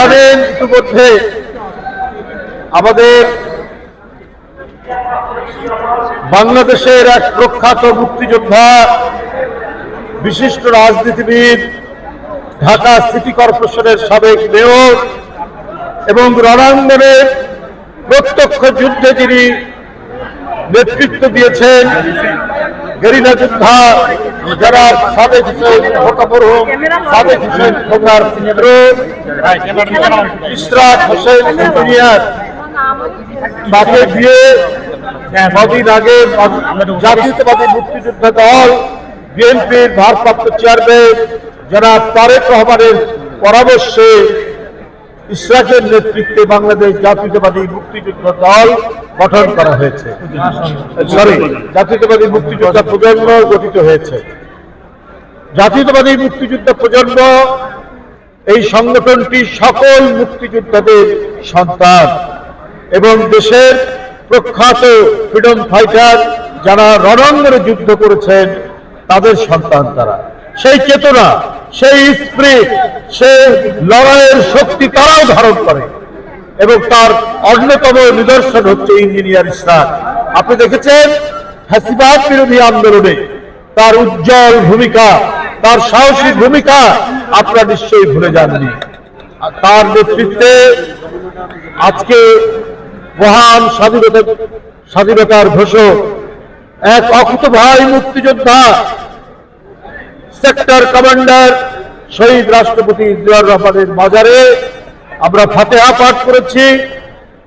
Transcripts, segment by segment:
জানেন ইতিমধ্যে। আমাদের বাংলাদেশের এক প্রখ্যাত মুক্তিযোদ্ধা, বিশিষ্ট রাজনীতিবিদ, ঢাকা সিটি কর্পোরেশনের সাবেক মেয়র এবং রণাঙ্গনের প্রত্যক্ষ যুদ্ধে তিনি নেতৃত্ব দিয়েছেন। গেরিলা যোদ্ধা যারা সাদেক হোসেন মোকামরহুম সাদেক হোসেন খোকার পুত্র ইসরাত হোসেন ইঞ্জিনিয়ার তাকে দিয়ে কদিন আগে জাতীয়তাবাদী মুক্তিযোদ্ধা দল, বিএনপির ভারপ্রাপ্ত চেয়ারম্যান যারা তারেক রহমানের পরামর্শে ইসরাকের নেতৃত্বে বাংলাদেশ জাতীয়তাবাদী মুক্তিযোদ্ধা দল গঠন করা হয়েছে। সরি জাতীয়তাবাদী মুক্তিযোদ্ধা প্রজন্ম গঠিত হয়েছে। জাতীয়তাবাদী মুক্তিযোদ্ধা প্রজন্ম, এই সংগঠনটি সকল মুক্তিযোদ্ধাদের সন্তান এবং দেশের প্রখ্যাত ফ্রিডম ফাইটার যারা রণাঙ্গনে যুদ্ধ করেছেন, তাদের সন্তান তারা। সেই চেতনা, সেই স্প্রিট, সেই লড়াইয়ের শক্তি তারাও ধারণ করে। এবং তার অন্যতম নিদর্শন হচ্ছে ইঞ্জিনিয়ার ইসলাম আপনি দেখেছেন? ফ্যাসিবাদ বিরোধী আন্দোলনে তার উজ্জ্বল ভূমিকা, তার সাহসী ভূমিকা আপনারা নিশ্চয়ই ভুলে যাননি। তার নেতৃত্বে আজকে মহান স্বাধীনতা স্বাধীনতার ঘোষক, এক অকুত ভাই মুক্তিযোদ্ধা, সেক্টর কমান্ডার, শহীদ রাষ্ট্রপতি জিয়াউর রহমানের মাজারে আমরা ফাতেহা পাঠ করেছি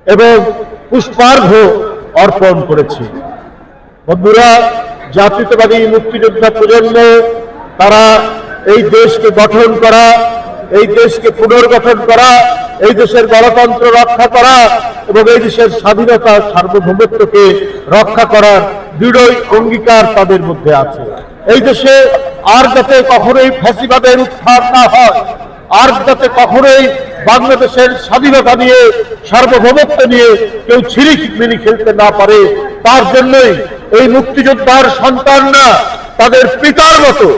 এবং পুষ্পার্ঘ অর্পণ করেছি। বন্ধুরা, জাতীয়তাবাদী মুক্তিযোদ্ধা প্রজন্ম, তারা এই দেশকে গঠন করা, এই দেশকে পুনর্গঠন করা, এই দেশের গণতন্ত্র রক্ষা করা এবং এই দেশের স্বাধীনতা সার্বভৌমত্বকে রক্ষা করার দৃঢ় অঙ্গীকার তাদের মধ্যে আছে। এই দেশে আর যাতে কখনোই ফ্যাসিবাদের উত্থান না হয়, আর যাতে কখনোই বাংলাদেশের স্বাধীনতা নিয়ে, সার্বভৌমত্ব নিয়ে কেউ ছিরি মিলি খেলতে না পারে, তার জন্যই এই মুক্তিযোদ্ধার সন্তানরা তাদের পিতার মতো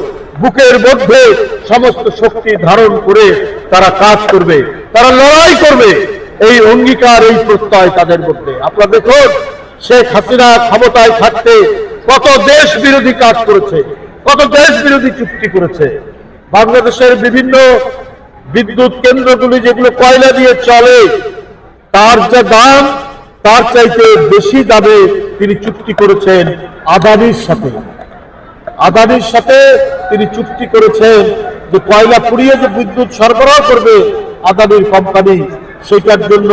বুকের মধ্যে সমস্ত শক্তি ধারণ করে তারা কাজ করবে, তারা লড়াই করবে, এই অঙ্গীকার, এই প্রত্যয় তাদের মধ্যে। আপনারা দেখুন, শেখ হাসিনা ক্ষমতায় থাকতে কত দেশ বিরোধী কাজ করেছে, কত দেশ বিরোধী চুক্তি করেছে। বাংলাদেশের বিভিন্ন বিদ্যুৎ কেন্দ্রগুলি যেগুলো কয়লা দিয়ে চলে, তার যা দাম, তার চাইতে বেশি দামে তিনি চুক্তি করেছেন আদানির সাথে। আদানির সাথে তিনি চুক্তি করেছেন যে কয়লা পুড়িয়ে যে বিদ্যুৎ সরবরাহ করবে আদানির কোম্পানি, সেটার জন্য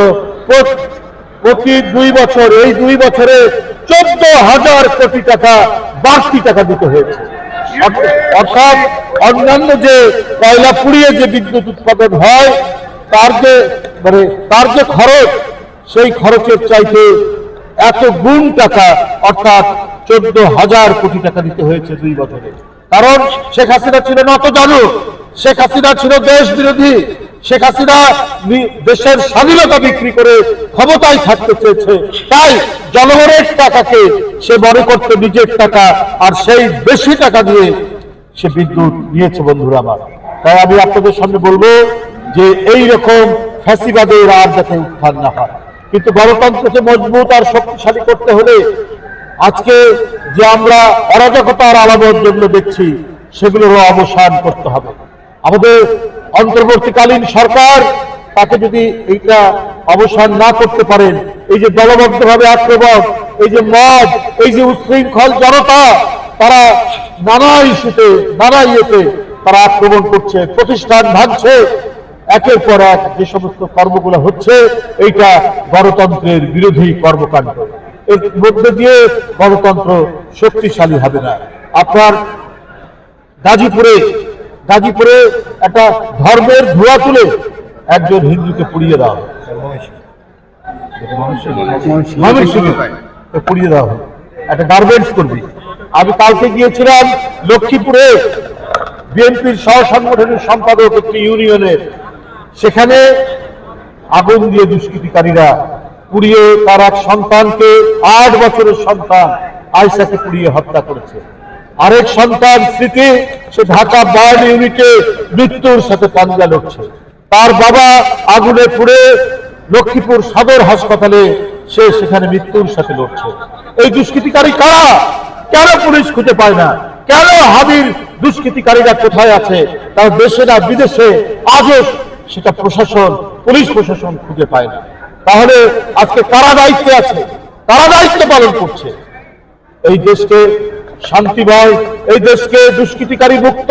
প্রতি দুই বছর, এই দুই বছরে চোদ্দ হাজার কোটি টাকা বাড়তি টাকা দিতে হয়েছে। অর্থাৎ অন্যান্য যে কয়লা পুড়িয়ে যে বিদ্যুৎ উৎপাদন হয়, তার যে মানে তার যে খরচ, সেই খরচের চাইতে এত গুণ টাকা, অর্থাৎ চোদ্দ হাজার কোটি টাকা দিতে হয়েছে দুই বছরে। কারণ শেখ হাসিনা ছিল অত জানু শেখ হাসিনা ছিল দেশ বিরোধী। শেখ হাসিনা দেশের স্বাধীনতা বিক্রি করে ক্ষমতায় থাকতে চেয়েছে। তাই জনগণের টাকাকে সে মনে করতে নিজের টাকা, আর সেই বেশি টাকা দিয়ে সে বিদ্যুৎ নিয়েছে বন্ধুরা আমার। তাই আমি আপনাদের সামনে বলব যে এই রকম ফ্যাসিবাদের আর যাতে উত্থান না হয়। কিন্তু গণতন্ত্রকে মজবুত আর শক্তিশালী করতে হলে আজকে যে আমরা অরাজকতার আলামত যেগুলো দেখছি, সেগুলোরও অবসান করতে হবে। আমাদের অন্তর্বর্তীকালীন সরকার তাকে যদি এইটা অবসান না করতে পারেন, এই যে দলবদ্ধভাবে আক্রমণ, এই যে মদ এই যে উচ্ছৃঙ্খল জনতা, তারা নানা ইস্যুতে নানা ইয়েতে তারা আক্রমণ করছে, প্রতিষ্ঠান ভাঙছে, একের পর এক যে সমস্ত কর্মগুলো হচ্ছে, এইটা গণতন্ত্রের বিরোধী কর্মকাণ্ড। এর মধ্যে দিয়ে গণতন্ত্র শক্তিশালী হবে না। আপনার গাজীপুরে গাজীপুরে একটা ধর্মের ধোয়া তুলে একজন হিন্দুকে পুড়িয়ে দেওয়া পুড়িয়ে দেওয়া একটা গার্মেন্টস কর্মী আমি কালকে গিয়েছিলাম লক্ষ্মীপুরে। বিএনপির সহ সংগঠনের সম্পাদক একটি ইউনিয়নের সেখানে আগুন দিয়ে দুষ্কৃতিকারীরা পুড়িয়ে তার এক সন্তানকে আট বছরের সন্তান আয়সাকে পুড়িয়ে হত্যা করেছে। আরেক সন্তান স্মৃতি, সে ঢাকা বার্ন ইউনিটে মৃত্যুর সাথে পাঞ্জা লড়ছে। তার বাবা আগুনে পুড়ে লক্ষ্মীপুর সদর হাসপাতালে সে সেখানে মৃত্যুর সাথে লড়ছে। এই দুষ্কৃতিকারী কারা? কেন পুলিশ খুঁজে পায় না? কেন হাবির দুষ্কৃতিকারীরা কোথায় আছে? তার দেশে না বিদেশে? আজও সেটা প্রশাসন, পুলিশ প্রশাসন খুঁজে পায় না। তাহলে আজকে কারা দায়িত্বে আছে? কারা দায়িত্ব পালন করছে? এই দেশকে শান্তিময় এই দেশকে দুষ্কৃতিকারী মুক্ত,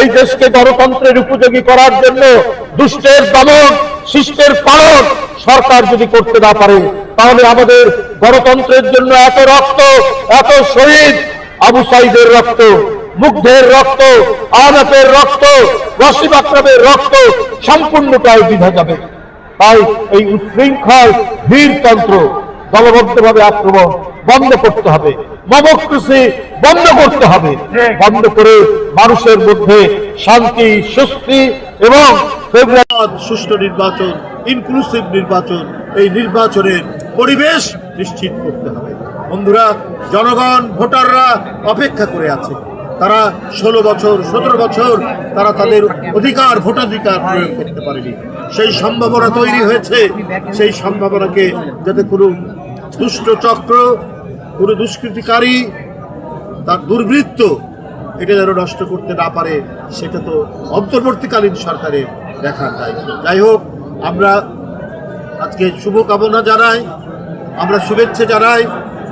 এই দেশকে গণতন্ত্রের উপযোগী করার জন্য দুষ্টের দমন, শিষ্টের পালন সরকার যদি করতে না পারে, তাহলে আমাদের গণতন্ত্রের জন্য এত রক্ত, এত শহীদ, আবু সাইদের রক্ত, মুগ্ধের রক্ত, আহমেদের রক্ত রশিদ আকরমের রক্ত সম্পূর্ণটাই বিধা যাবে। তাই এই উশৃঙ্খল বীরতন্ত্র দলবদ্ধভাবে আক্রমণ বন্ধ করতে হবে। ডেমোক্রেসি বন্ধ করতে হবে। বন্ধ করে মানুষের মধ্যে শান্তি, স্বস্তি এবং সুষ্ঠু নির্বাচন ইনক্লুসিভ নির্বাচন, এই নির্বাচনের পরিবেশ নিশ্চিত করতে হবে। বন্ধুরা, জনগণ, ভোটাররা অপেক্ষা করে আছে। তারা ষোলো বছর, সতেরো বছর তারা তাদের অধিকার, ভোটাধিকার প্রয়োগ করতে পারেনি। সেই সম্ভাবনা তৈরি হয়েছে। সেই সম্ভাবনাকে যাতে কোনো দুষ্ট চক্র কোনো দুষ্কৃতিকারী, তার দুর্বৃত্ত, এটা যেন নষ্ট করতে না পারে, সেটা তো অন্তর্বর্তীকালীন সরকারের দেখার দায়িত্ব। যাই হোক, আমরা আজকে শুভকামনা জানাই, আমরা শুভেচ্ছা জানাই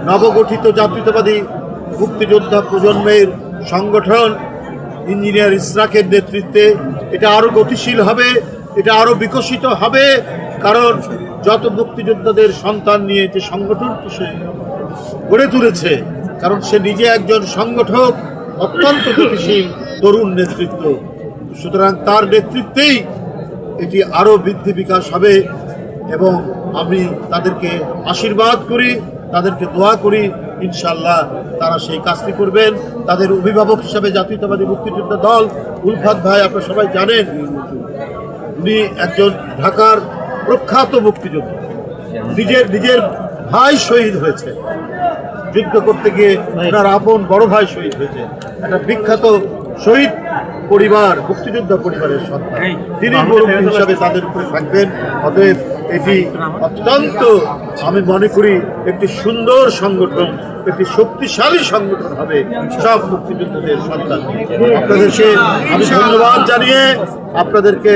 নবগঠিত জাতীয়তাবাদী মুক্তিযোদ্ধা প্রজন্মের সংগঠন ইঞ্জিনিয়ার ইসরাকের নেতৃত্বে। এটা আরও গতিশীল হবে, এটা আরও বিকশিত হবে, কারণ যত মুক্তিযোদ্ধাদের সন্তান নিয়ে যে সংগঠন সে গড়ে তুলেছে, কারণ সে নিজে একজন সংগঠক, অত্যন্ত গতিশীল তরুণ নেতৃত্ব। সুতরাং তার নেতৃত্বেই এটি আরও বৃদ্ধি বিকাশ হবে এবং আমি তাদেরকে আশীর্বাদ করি, তাদেরকে দোয়া করি ইনশাল্লাহ তারা সেই কাজটি করবেন। তাদের অভিভাবক হিসাবে জাতীয়তাবাদী মুক্তিযোদ্ধা দল, উলফাত ভাই, আপনারা সবাই জানেন, উনি একজন ঢাকার প্রখ্যাত মুক্তিযোদ্ধা। নিজের নিজের ভাই শহীদ হয়েছে। যুদ্ধ করতে গিয়ে ওনার আপন বড় ভাই শহীদ হয়েছে। একটা বিখ্যাত শহীদ পরিবার মুক্তিযোদ্ধা পরিবারের সন্তান। তিনি মুরব্বী হিসাবে তাদের উপরে থাকবেন। অতএব এটি অত্যন্ত আমি মনে করি একটি সুন্দর সংগঠন একটি শক্তিশালী সংগঠন হবে সব মুক্তিযোদ্ধাদের সন্তান। আপনাদেরকে আমি ধন্যবাদ জানিয়ে আপনাদেরকে